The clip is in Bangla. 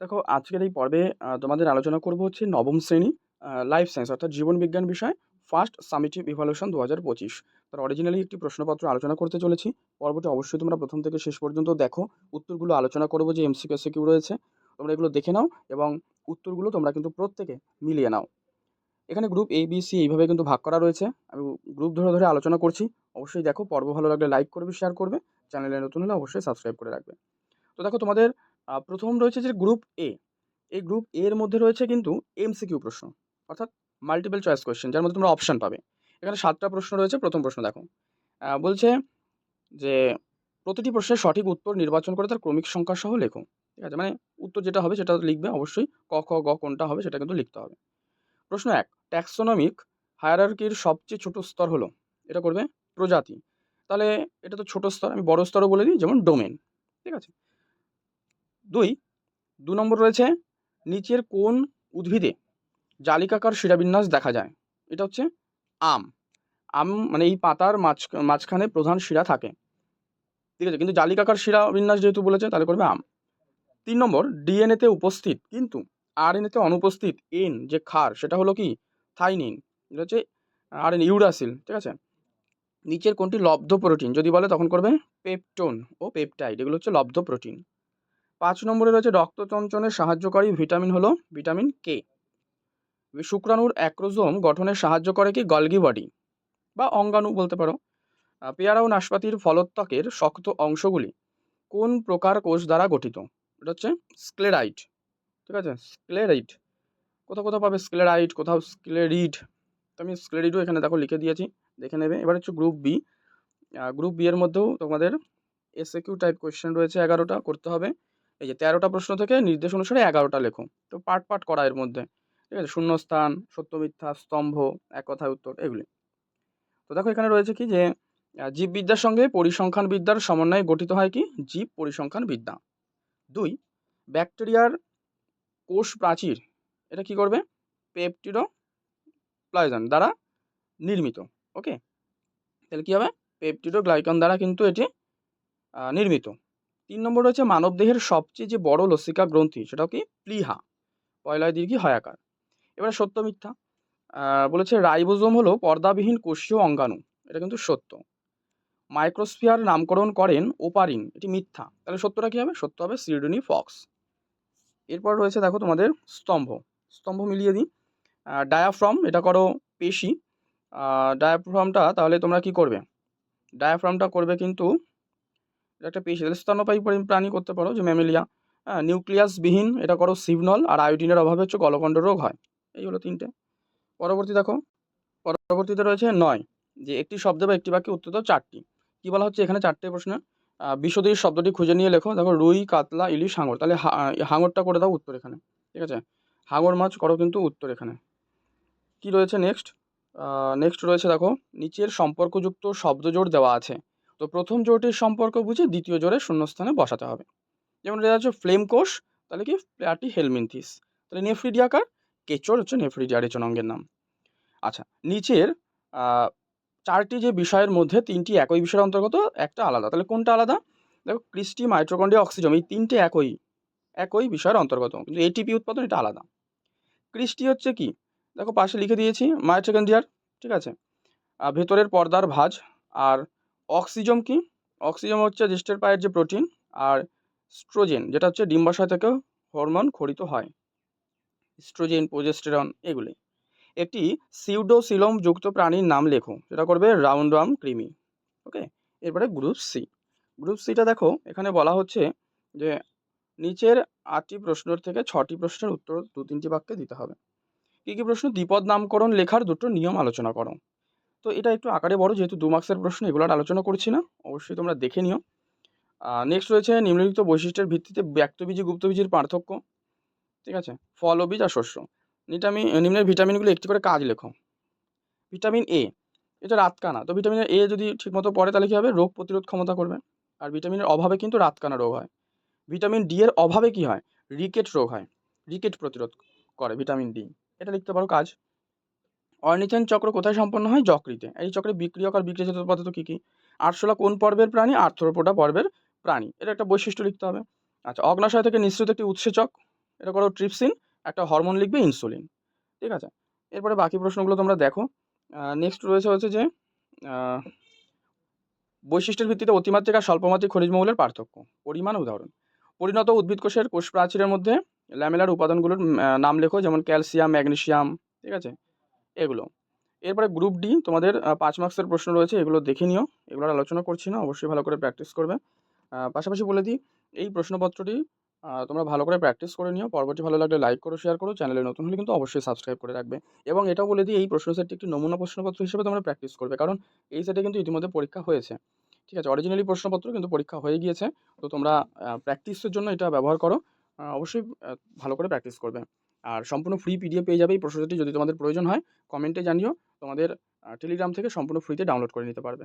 দেখো আজকের এই পর্বে তোমাদের আলোচনা করব হচ্ছে নবম শ্রেণি লাইফ সায়েন্স অর্থাৎ জীবনবিজ্ঞান বিষয় ফার্স্ট সামিটিভ ইভালুশন দু হাজার পঁচিশ তার অরিজিনালি একটি প্রশ্নপত্র আলোচনা করতে চলেছি। পর্বটি অবশ্যই তোমরা প্রথম থেকে শেষ পর্যন্ত দেখো। উত্তরগুলো আলোচনা করব যে এমসিকিউ, এসিকিউ রয়েছে। তোমরা এগুলো দেখে নাও এবং উত্তরগুলো তোমরা কিন্তু প্রত্যেকে মিলিয়ে নাও। এখানে গ্রুপ এ, বি, সি এইভাবে কিন্তু ভাগ করা রয়েছে। আমি গ্রুপ ধরে, ধরে আলোচনা করছি। অবশ্যই দেখো পর্ব ভালো লাগলে লাইক করবে, শেয়ার করবে। চ্যানেলে নতুন হলে অবশ্যই সাবস্ক্রাইব করে রাখবে। তো দেখো তোমাদের প্রথম রয়েছে যে গ্রুপ এ। এই গ্রুপ এর মধ্যে রয়েছে কিন্তু এমসিকিউ প্রশ্ন। অর্থাৎ মাল্টিপল চয়েস কোয়েশ্চেন যার মধ্যে তোমরা অপশন পাবে। এখানে ৭ টা প্রশ্ন রয়েছে। প্রথম প্রশ্ন দেখো। বলছে যে প্রতিটি প্রশ্নের সঠিক উত্তর নির্বাচন করে তার ক্রমিক সংখ্যা সহ লেখো। ঠিক আছে? মানে উত্তর যেটা হবে সেটা লিখবে অবশ্যই। ক, খ, গ কোনটা হবে সেটা কিন্তু লিখতে হবে। প্রশ্ন ১ ট্যাক্সোনমিক হায়ারার্কির সবচেয়ে ছোট স্তর হলো? এটা করবে প্রজাতি। তাহলে এটা তো ছোট স্তর। আমি বড় স্তরও বলে দিই যেমন ডোমেন। ঠিক আছে? ২, ২ নম্বর রয়েছে নিচের কোন উদ্ভিদে জালিকাকার শিরাবিন্যাস দেখা যায়? এটা হচ্ছে আম। আম মানে এই পাতার মাঝ মাঝখানে প্রধান শিরা থাকে। ঠিক আছে? কিন্তু জালিকাকার শিরাবিন্যাস যেহেতু বলেছে তাহলে করবে আম। তিন নম্বর ডিএনএতে উপস্থিত কিন্তু আর আরএনএতে অনুপস্থিত এন যে ক্ষার সেটা হলো কি? থাইমিন। এটা হচ্ছে আরএনএ ইউরাসিল। ঠিক আছে? নিচের কোনটি লব্ধ প্রোটিন? যদি বলে তখন করবে পেপটোন ও পেপটাইড। এগুলো হচ্ছে লব্ধ প্রোটিন। ৫ নম্বরে রয়েছে রক্ত চঞ্চনে সাহায্যকারী ভিটামিন হলো ভিটামিন কে। শুক্রাণুর অ্যাক্রোজোম গঠনে সাহায্য করে কি? গলগি বডি বা অঙ্গাণু বলতে পারো। পেয়ারা ও নাশপাতির ফলত্বকের শক্ত অংশগুলি কোন প্রকার কোষ দ্বারা গঠিত? এটা হচ্ছে স্ক্লেরাইট ঠিক আছে? স্ক্লেরাইড। কোথাও, কোথাও পাবে স্ক্লেরাইড, কোথাও স্ক্লেরিড। তো আমি স্ক্লেরিডও এখানে দেখো লিখে দিয়েছি। দেখে নেবে। এবার হচ্ছে গ্রুপ বি। গ্রুপ বি এর মধ্যেও তোমাদের এসএকিউ টাইপ কোয়েশ্চেন রয়েছে এগারোটা করতে হবে। এই যে তেরোটা প্রশ্ন থেকে নির্দেশ অনুসারে ১১ টা লেখো। তো পার্ট, পার্ট করা এর মধ্যে। ঠিক আছে? শূন্যস্থান, সত্য মিথ্যা, স্তম্ভ, এক কথায় উত্তর এগুলি। তো দেখো এখানে রয়েছে কি যে জীববিদ্যার সঙ্গে পরিসংখ্যান বিদ্যার সমন্বয়ে গঠিত হয় কি? জীব পরিসংখ্যান বিদ্যা দুই ব্যাকটেরিয়ার কোষ প্রাচীর এটা কি করবে? পেপটিডোপ্লাজম দ্বারা নির্মিত। ওকে? তাহলে কী হবে? পেপটিডো গ্লাইকন দ্বারা কিন্তু এটি নির্মিত। ৩ নম্বর রয়েছে মানবদেহের সবচেয়ে যে বড় লসিকা গ্রন্থি, সেটাও কি? প্লীহা। পয়লায় দীর্ঘী হয়াকার। এবারে সত্য মিথ্যা। বলেছে রাইবোজোম হলো পর্দাবিহীন কোষীয় অঙ্গাণু। এটা কিন্তু সত্য। মাইক্রোস্ফিয়ার নামকরণ করেন ওপারিন। এটি মিথ্যা। তাহলে সত্যটা কি হবে? সত্য হবে সিডনি ফক্স। এরপর রয়েছে দেখো তোমাদের স্তম্ভ। স্তম্ভ মিলিয়ে দিই। ডায়াফ্রম, এটা করো পেশি। ডায়াফ্রমটা তাহলে তোমরা কি করবে? ডায়াফ্রমটা করবে কিন্তু একটা পেশি। তাহলে স্তন্যপায়ী প্রাণী করতে পারো যে ম্যামেলিয়া। হ্যাঁ? নিউক্লিয়াসবিহীন এটা করো সিভনল আর আয়োডিনের অভাবে হচ্ছে গলকণ্ড রোগ হয়। এই হলো তিনটে পরবর্তী দেখো। পরবর্তীতে রয়েছে নয় যে একটি শব্দ বা একটি বাক্যে উত্তর দাও ৪ টি। কি বলা হচ্ছে এখানে চারটে প্রশ্ন। বিশদীর শব্দটি খুঁজে নিয়ে লেখো। দেখো রুই, কাতলা, ইলিশ, হাঙর। তাহলে হাঙরটা করে দাও উত্তর এখানে। ঠিক আছে? হাঙর মাছ করো কিন্তু উত্তর এখানে। কি রয়েছে নেক্সট? নেক্সট রয়েছে দেখো নিচের সম্পর্কযুক্ত শব্দজোড় দেওয়া আছে। তো প্রথম জোড়টির সম্পর্ক বুঝে দ্বিতীয় জোড়ের শূন্যস্থানে বসাতে হবে। যেমন এটা হচ্ছে ফ্লেম কোষ তাহলে কি? Platyhelminthes. তাহলে নেফ্রিডিয়া কার? কেঁচোর হচ্ছে নেফ্রিডিয়া রেচনাঙ্গের নাম। আচ্ছা নিচের চারটি যে বিষয়ের মধ্যে তিনটি একই বিষয়ের অন্তর্গত, একটা আলাদা। তাহলে কোনটা আলাদা? দেখো ক্রিস্টি, মাইটোকন্ড্রিয়া, অক্সিজোম এই ৩ টে একই, একই বিষয়ের অন্তর্গত। কিন্তু এটিপি উৎপাদন এটা আলাদা। ক্রিস্টি হচ্ছে কি? দেখো পাশে লিখে দিয়েছি মাইটোকন্ড্রিয়ার। ঠিক আছে? ভেতরের পর্দার ভাঁজ আর অক্সিজোম কি? অক্সিজোম হচ্ছে জ্যেষ্ঠের পায়ের যে প্রোটিন আর স্ট্রোজেন যেটা হচ্ছে ডিম্বাশয় থেকে হরমোন খরিত হয়। স্ট্রোজেন, প্রোজেস্টেরন এগুলি। একটি সিউডোসিলম যুক্ত প্রাণীর নাম লেখো। যেটা করবে রাউন্ডওয়ার্ম ক্রিমি ওকে? এরপরে গ্রুপ সি। গ্রুপ সিটা দেখো এখানে বলা হচ্ছে যে নিচের ৮ টি প্রশ্নের থেকে ছটি প্রশ্নের উত্তর দু তিনটি বাক্যে দিতে হবে। কি, কি প্রশ্ন? দ্বিপদ নামকরণ লেখার দুটো নিয়ম আলোচনা করো। তো এটা একটু আকারে বড়, যেহেতু দু মার্কসের প্রশ্ন, এগুলো আর আলোচনা করছি না। অবশ্যই তোমরা দেখে নিও। নেক্সট রয়েছে নিম্নলিখিত বৈশিষ্ট্যের ভিত্তিতে ব্যক্তবীজী, গুপ্তবীজীর পার্থক্য। ঠিক আছে? ফলবীজ আর শস্য। ভিটামিন নিম্নের ভিটামিনগুলো একটি করে কাজ লেখো। ভিটামিন এ, এটা রাতকানা। তো ভিটামিন এ যদি ঠিকমতো পড়ে, তাহলে কি হবে? রোগ প্রতিরোধ ক্ষমতা করবে। আর ভিটামিনের অভাবে কিন্তু রাতকানা রোগ হয়। ভিটামিন ডি এর অভাবে কি হয়? রিকেট রোগ হয়। রিকেট প্রতিরোধ করে ভিটামিন ডি। এটা লিখতে পারো কাজ। অর্নিথেন চক্র কোথায় সম্পন্ন হয়? যকৃতে। এই চক্রে বিক্রিয়ক আর বিক্রিয়জাত পদার্থ কী, কী? আরশোলা কোন পর্বের প্রাণী? আর্থ্রোপোডা পর্বের প্রাণী। এটা একটা বৈশিষ্ট্য লিখতে হবে। আচ্ছা অগ্নাশয় থেকে নিঃসৃত একটি উৎসেচক এটা করো ট্রিপসিন একটা হরমোন লিখবে ইনসুলিন ঠিক আছে এরপরে বাকি প্রশ্নগুলো তোমরা দেখো নেক্সট রয়েছে হচ্ছে যে বৈশিষ্ট্যের ভিত্তিতে অতিমাত্রিক আর স্বল্পমাত্রিক খনিজ মৌলের পার্থক্য পরিমাণ উদাহরণ পরিণত উদ্ভিদ কোষের কোষ প্রাচীরের মধ্যে ল্যামেলার উপাদানগুলোর নাম লেখো যেমন ক্যালসিয়াম ম্যাগনেশিয়াম ঠিক আছে এগুলো। এরপরে গ্রুপ ডি তোমাদের পাঁচ মার্কসের প্রশ্ন রয়েছে, এগুলো দেখে নিও। এগুলোর আলোচনা করছি না, অবশ্যই ভালো করে প্র্যাকটিস করবে। পাশাপাশি বলে দিই, এই প্রশ্নপত্রটি তোমরা ভালো করে প্র্যাকটিস করে নিও। পরবর্তী ভালো লাগলে লাইক করো শেয়ার করো। চ্যানেলে নতুন হলে কিন্তু অবশ্যই সাবস্ক্রাইব করে রাখবে। এবং এটাও বলে দিই, এই প্রশ্ন সেটটি একটি নমুনা প্রশ্নপত্র হিসেবে তোমরা প্র্যাকটিস করবে। কারণ এই সেটে কিন্তু ইতিমধ্যে পরীক্ষা হয়েছে। ঠিক আছে অরিজিনালি প্রশ্নপত্র কিন্তু পরীক্ষা হয়ে গিয়েছে। তো তোমরা প্র্যাকটিসের জন্য এটা ব্যবহার করো। অবশ্যই ভালো করে প্র্যাকটিস করবে। আর সম্পূর্ণ ফ্রি পিডিএফ পেয়ে যাবে এই প্রশ্নটি যদি তোমাদের প্রয়োজন হয় কমেন্টে জানিও, তোমাদের টেলিগ্রাম থেকে সম্পূর্ণ ফ্রিতে ডাউনলোড করে নিতে পারবে।